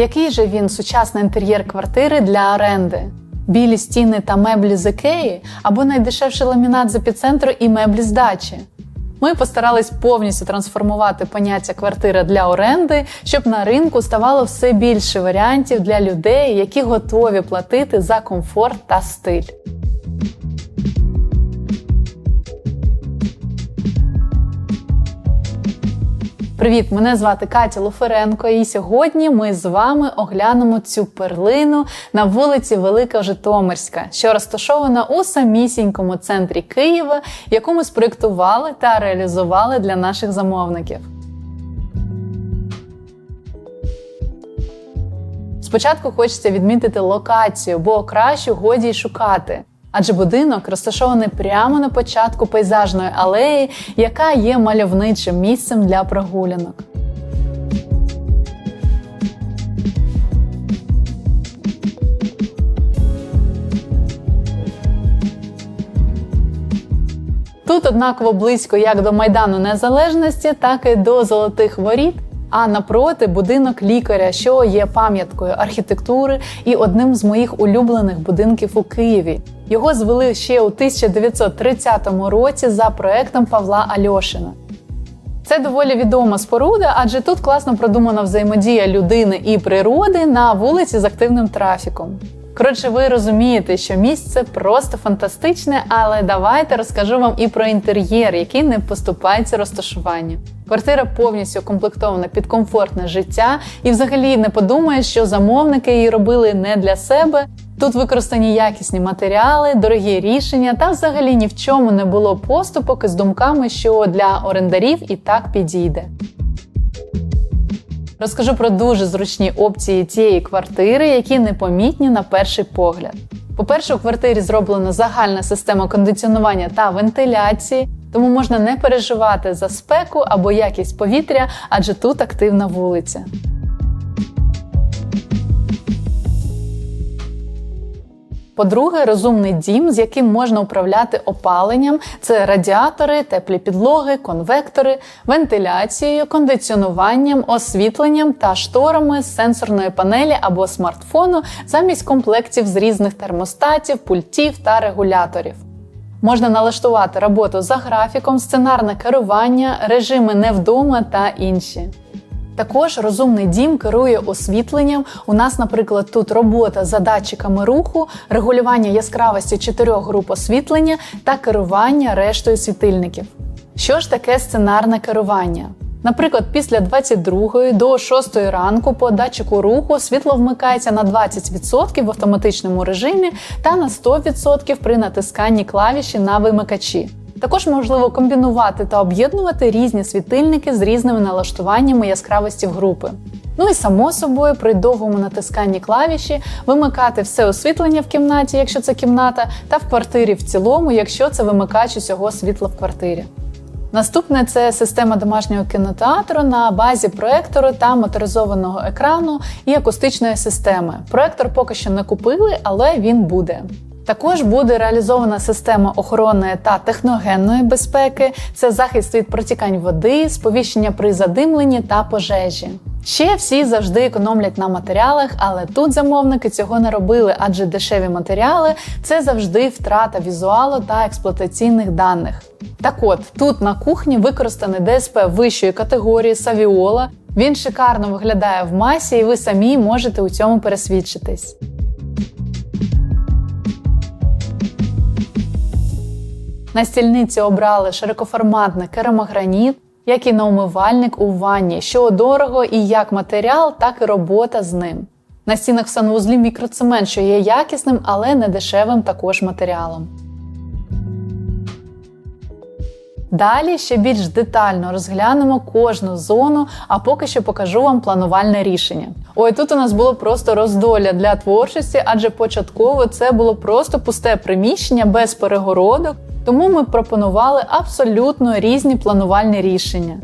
Який же він сучасний інтер'єр квартири для оренди? Білі стіни та меблі з Ікеї або найдешевший ламінат з епіцентру і меблі з дачі? Ми постарались повністю трансформувати поняття квартира для оренди, щоб на ринку ставало все більше варіантів для людей, які готові платити за комфорт та стиль. Привіт, мене звати Катя Лоференко, і сьогодні ми з вами оглянемо цю перлину на вулиці Велика Житомирська, що розташована у самісінькому центрі Києва, яку ми спроєктували та реалізували для наших замовників. Спочатку хочеться відмітити локацію, бо кращу годі й шукати. Адже будинок розташований прямо на початку пейзажної алеї, яка є мальовничим місцем для прогулянок. Тут однаково близько як до Майдану Незалежності, так і до Золотих Воріт. А напроти будинок лікаря, що є пам'яткою архітектури і одним з моїх улюблених будинків у Києві. Його звели ще у 1930 році за проектом Павла Альошина. Це доволі відома споруда, адже тут класно продумана взаємодія людини і природи на вулиці з активним трафіком. Коротше, ви розумієте, що місце просто фантастичне, але давайте розкажу вам і про інтер'єр, який не поступається розташуванню. Квартира повністю комплектована під комфортне життя, і взагалі не подумає, що замовники її робили не для себе. Тут використані якісні матеріали, дорогі рішення, та взагалі ні в чому не було поступок із думками, що для орендарів і так підійде. Розкажу про дуже зручні опції цієї квартири, які непомітні на перший погляд. По-перше, у квартирі зроблена загальна система кондиціонування та вентиляції, тому можна не переживати за спеку або якість повітря, адже тут активна вулиця. По-друге, розумний дім, з яким можна управляти опаленням: це радіатори, теплі підлоги, конвектори, вентиляцією, кондиціонуванням, освітленням та шторами з сенсорної панелі або смартфону замість комплектів з різних термостатів, пультів та регуляторів. Можна налаштувати роботу за графіком, сценарне керування, режими не вдома та інші. Також розумний дім керує освітленням. У нас, наприклад, тут робота за датчиками руху, регулювання яскравості чотирьох груп освітлення та керування рештою світильників. Що ж таке сценарне керування? Наприклад, після 22 до 6 ранку по датчику руху світло вмикається на 20% в автоматичному режимі та на 100% при натисканні клавіші на вимикачі. Також можливо комбінувати та об'єднувати різні світильники з різними налаштуваннями яскравості в групи. Ну і само собою, при довгому натисканні клавіші вимикати все освітлення в кімнаті, якщо це кімната, та в квартирі в цілому, якщо це вимикач усього світла в квартирі. Наступне це система домашнього кінотеатру на базі проектору та моторизованого екрану і акустичної системи. Проектор поки що не купили, але він буде. Також буде реалізована система охоронної та техногенної безпеки, це захист від протікань води, сповіщення при задимленні та пожежі. Ще всі завжди економлять на матеріалах, але тут замовники цього не робили, адже дешеві матеріали це завжди втрата візуалу та експлуатаційних даних. Так от, тут на кухні використаний ДСП вищої категорії Савіола. Він шикарно виглядає в масі, і ви самі можете у цьому пересвідчитись. На стільниці обрали широкоформатний керамограніт, як і на умивальник у ванні, що дорого і як матеріал, так і робота з ним. На стінах в санвузлі мікроцемент, що є якісним, але не дешевим також матеріалом. Далі ще більш детально розглянемо кожну зону, а поки що покажу вам планувальне рішення. Ой, тут у нас було просто роздоля для творчості, адже початково це було просто пусте приміщення без перегородок, тому ми пропонували абсолютно різні планувальні рішення.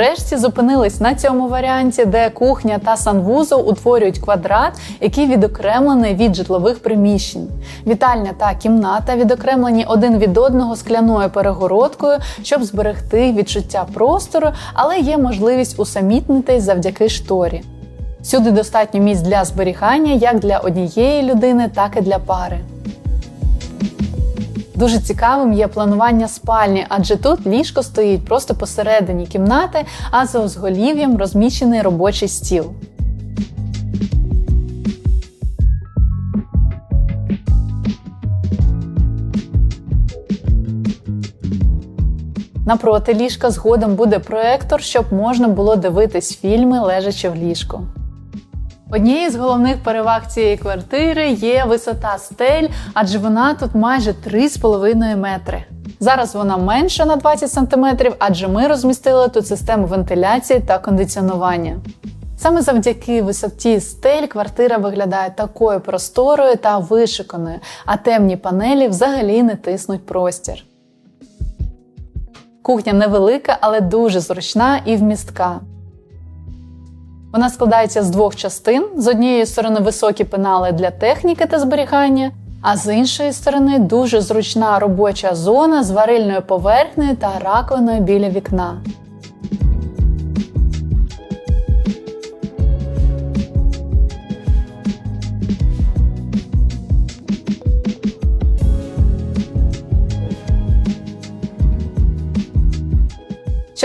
Врешті зупинились на цьому варіанті, де кухня та санвузол утворюють квадрат, який відокремлений від житлових приміщень. Вітальня та кімната відокремлені один від одного скляною перегородкою, щоб зберегти відчуття простору, але є можливість усамітнитись завдяки шторі. Всюди достатньо місць для зберігання як для однієї людини, так і для пари. Дуже цікавим є планування спальні, адже тут ліжко стоїть просто посередині кімнати, а за узголів'ям розміщений робочий стіл. Напроти ліжка згодом буде проектор, щоб можна було дивитись фільми, лежачи в ліжку. Однією з головних переваг цієї квартири є висота стель, адже вона тут майже 3,5 метри. Зараз вона менша на 20 см, адже ми розмістили тут систему вентиляції та кондиціонування. Саме завдяки висоті стель квартира виглядає такою просторою та вишиканою, а темні панелі взагалі не тиснуть простір. Кухня невелика, але дуже зручна і вмістка. Вона складається з двох частин: з однієї сторони високі пенали для техніки та зберігання, а з іншої сторони дуже зручна робоча зона з варильною поверхнею та раковиною біля вікна.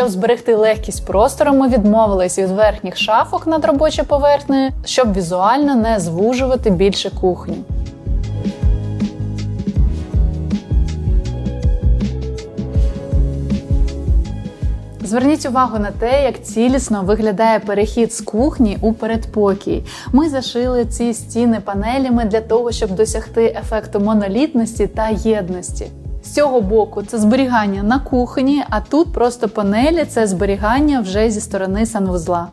Щоб зберегти легкість простору, ми відмовились від верхніх шафок над робочою поверхнею, щоб візуально не звужувати більше кухню. Зверніть увагу на те, як цілісно виглядає перехід з кухні у передпокій. Ми зашили ці стіни панелями для того, щоб досягти ефекту монолітності та єдності. Цього боку це зберігання на кухні, а тут просто панелі це зберігання вже зі сторони санвузла.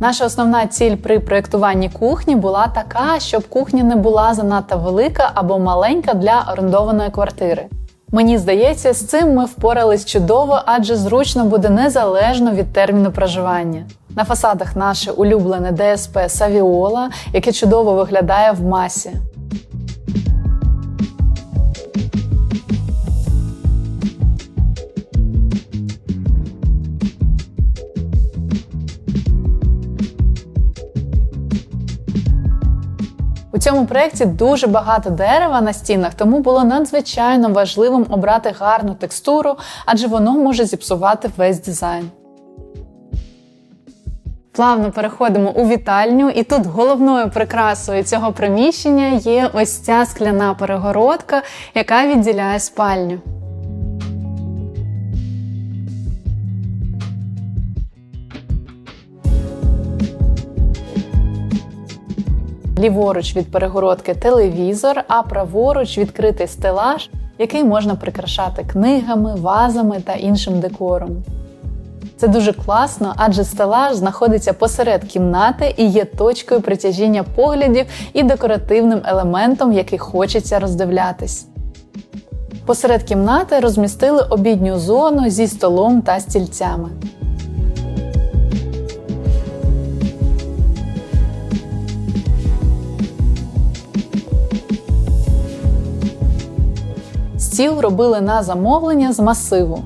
Наша основна ціль при проєктуванні кухні була така, щоб кухня не була занадто велика або маленька для орендованої квартири. Мені здається, з цим ми впорались чудово, адже зручно буде незалежно від терміну проживання. На фасадах наше улюблене ДСП Савіола, яке чудово виглядає в масі. Цьому проєкті дуже багато дерева на стінах, тому було надзвичайно важливим обрати гарну текстуру, адже воно може зіпсувати весь дизайн. Плавно переходимо у вітальню, і тут головною прикрасою цього приміщення є ось ця скляна перегородка, яка відділяє спальню. Ліворуч від перегородки телевізор, а праворуч відкритий стелаж, який можна прикрашати книгами, вазами та іншим декором. Це дуже класно, адже стелаж знаходиться посеред кімнати і є точкою притяжіння поглядів і декоративним елементом, який хочеться роздивлятись. Посеред кімнати розмістили обідню зону зі столом та стільцями. Стіл робили на замовлення з масиву.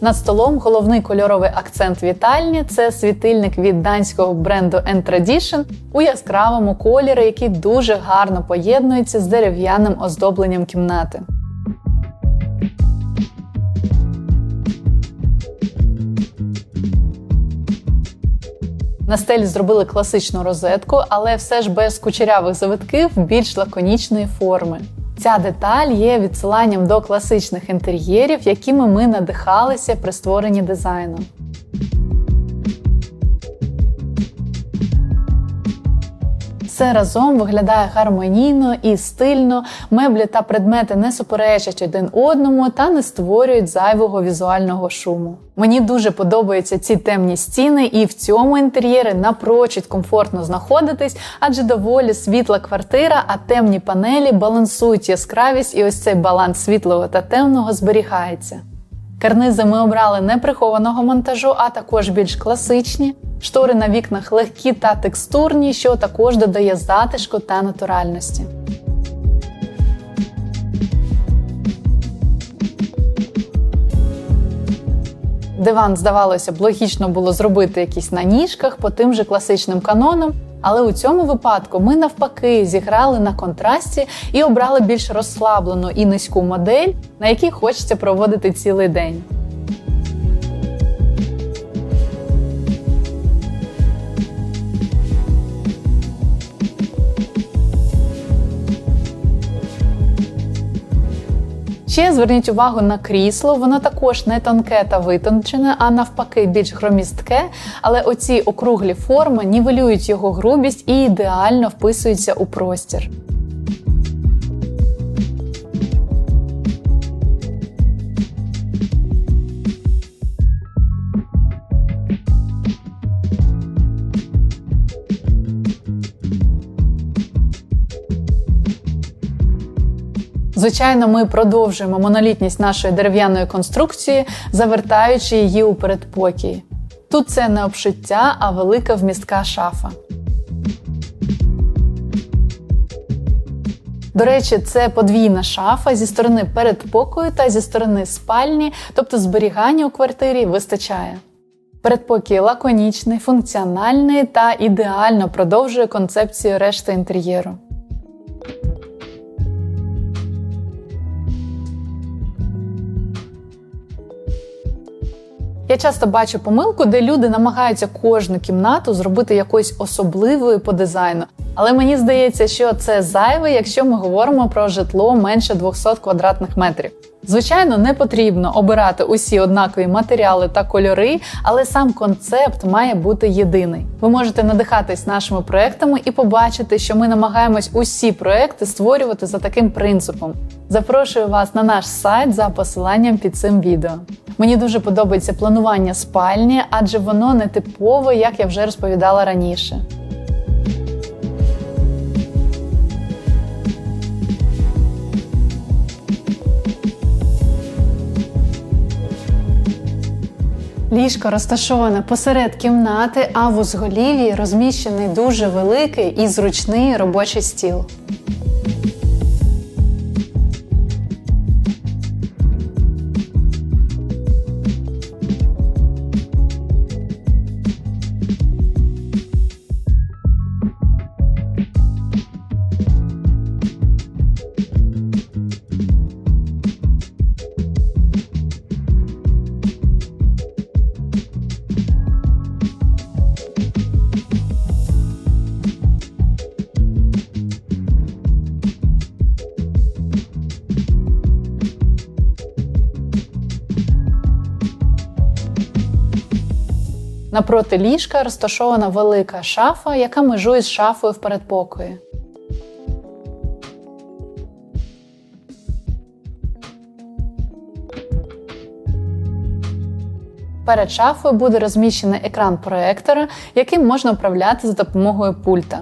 Над столом головний кольоровий акцент вітальні це світильник від данського бренду N-Tradition у яскравому кольорі, який дуже гарно поєднується з дерев'яним оздобленням кімнати. На стелі зробили класичну розетку, але все ж без кучерявих завитків більш лаконічної форми. Ця деталь є відсиланням до класичних інтер'єрів, якими ми надихалися при створенні дизайну. Все разом виглядає гармонійно і стильно. Меблі та предмети не суперечать один одному та не створюють зайвого візуального шуму. Мені дуже подобаються ці темні стіни, і в цьому інтер'єрі напрочуд комфортно знаходитись, адже доволі світла квартира, а темні панелі балансують яскравість, і ось цей баланс світлого та темного зберігається. Карнизи ми обрали не прихованого монтажу, а також більш класичні. Штори на вікнах легкі та текстурні, що також додає затишку та натуральності. Диван, здавалося б, логічно було зробити якийсь на ніжках по тим же класичним канонам. Але у цьому випадку ми навпаки зіграли на контрасті і обрали більш розслаблену і низьку модель, на якій хочеться проводити цілий день. Ще зверніть увагу на крісло, воно також не тонке та витончене, а навпаки, більш громістке. Але оці округлі форми нівелюють його грубість і ідеально вписуються у простір. Звичайно, ми продовжуємо монолітність нашої дерев'яної конструкції, завертаючи її у передпокій. Тут це не обшиття, а велика вмістка шафа. До речі, це подвійна шафа зі сторони передпокою та зі сторони спальні, тобто зберігання у квартирі вистачає. Передпокій лаконічний, функціональний та ідеально продовжує концепцію решти інтер'єру. Я часто бачу помилку, де люди намагаються кожну кімнату зробити якоюсь особливою по дизайну. Але мені здається, що це зайве, якщо ми говоримо про житло менше 200 квадратних метрів. Звичайно, не потрібно обирати усі однакові матеріали та кольори, але сам концепт має бути єдиний. Ви можете надихатись нашими проектами і побачити, що ми намагаємось усі проекти створювати за таким принципом. Запрошую вас на наш сайт за посиланням під цим відео. Мені дуже подобається планування спальні, адже воно не типове, як я вже розповідала раніше. Ліжко розташоване посеред кімнати, а в узголів'ї розміщений дуже великий і зручний робочий стіл. Напроти ліжка розташована велика шафа, яка межує з шафою в передпокої. Перед шафою буде розміщений екран проектора, яким можна управляти за допомогою пульта.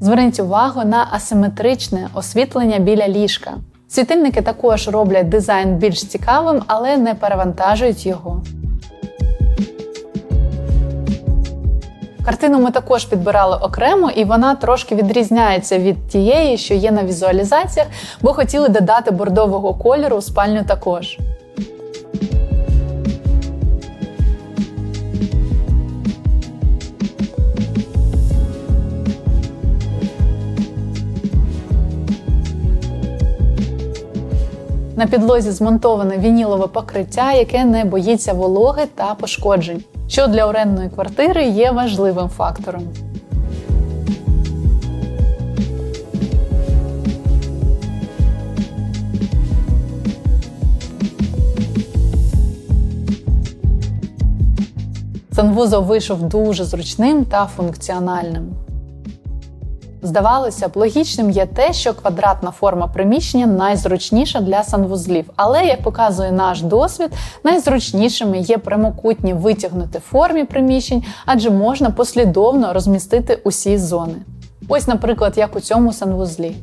Зверніть увагу на асиметричне освітлення біля ліжка. Світильники також роблять дизайн більш цікавим, але не перевантажують його. Картину ми також підбирали окремо, і вона трошки відрізняється від тієї, що є на візуалізаціях, бо хотіли додати бордового кольору у спальню також. На підлозі змонтоване вінілове покриття, яке не боїться вологи та пошкоджень, що для орендної квартири є важливим фактором. Санвузол вийшов дуже зручним та функціональним. Здавалося б, логічним є те, що квадратна форма приміщення найзручніша для санвузлів. Але, як показує наш досвід, найзручнішими є прямокутні витягнути формі приміщень, адже можна послідовно розмістити усі зони. Ось, наприклад, як у цьому санвузлі.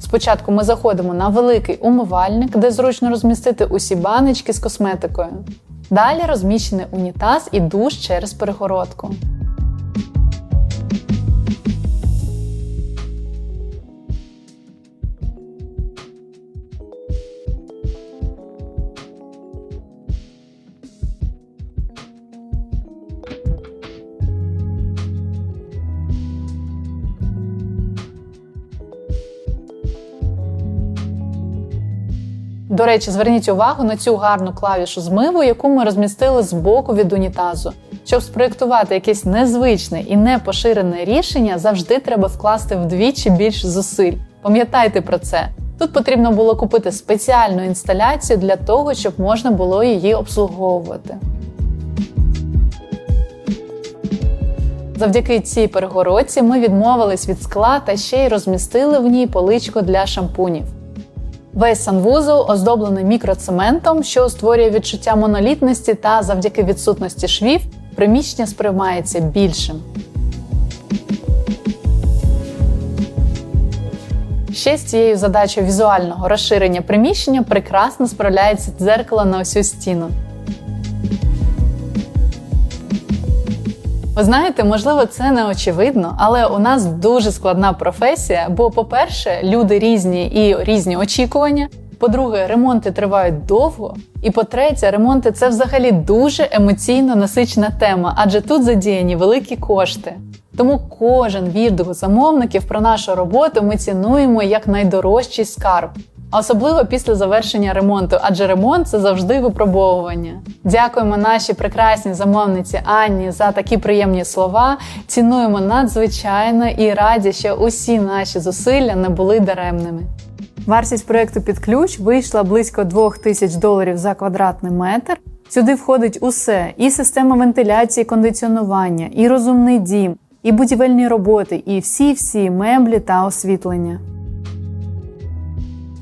Спочатку ми заходимо на великий умивальник, де зручно розмістити усі баночки з косметикою. Далі розміщений унітаз і душ через перегородку. До речі, зверніть увагу на цю гарну клавішу змиву, яку ми розмістили збоку від унітазу. Щоб спроєктувати якесь незвичне і непоширене рішення, завжди треба вкласти вдвічі більш зусиль. Пам'ятайте про це. Тут потрібно було купити спеціальну інсталяцію для того, щоб можна було її обслуговувати. Завдяки цій перегородці ми відмовились від скла та ще й розмістили в ній поличку для шампунів. Весь санвузол оздоблений мікроцементом, що створює відчуття монолітності та завдяки відсутності швів приміщення сприймається більшим. Ще з цією задачею візуального розширення приміщення прекрасно справляється дзеркало на усю стіну. Ви знаєте, можливо, це не очевидно, але у нас дуже складна професія. Бо, по-перше, люди різні і різні очікування. По-друге, ремонти тривають довго. І по-третє, ремонти це взагалі дуже емоційно насичена тема, адже тут задіяні великі кошти. Тому кожен відгук замовників про нашу роботу ми цінуємо як найдорожчий скарб. Особливо після завершення ремонту, адже ремонт це завжди випробовування. Дякуємо нашій прекрасній замовниці Анні за такі приємні слова. Цінуємо надзвичайно і раді, що усі наші зусилля не були даремними. Вартість проекту під ключ вийшла близько 2000 доларів за квадратний метр. Сюди входить усе: і система вентиляції, кондиціонування, і розумний дім, і будівельні роботи, і всі-всі меблі та освітлення.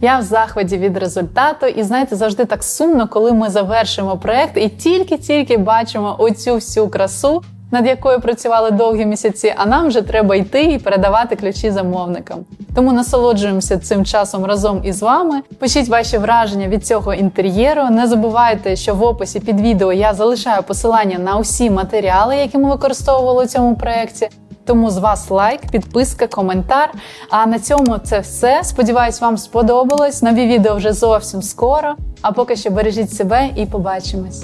Я в захваті від результату, і знаєте, завжди так сумно, коли ми завершимо проект і тільки-тільки бачимо оцю всю красу, над якою працювали довгі місяці. А нам вже треба йти і передавати ключі замовникам. Тому насолоджуємося цим часом разом із вами. Пишіть ваші враження від цього інтер'єру. Не забувайте, що в описі під відео я залишаю посилання на усі матеріали, які ми використовували у цьому проєкті. Тому з вас лайк, підписка, коментар. А на цьому це все. Сподіваюсь, вам сподобалось. Нові відео вже зовсім скоро. А поки що бережіть себе і побачимось.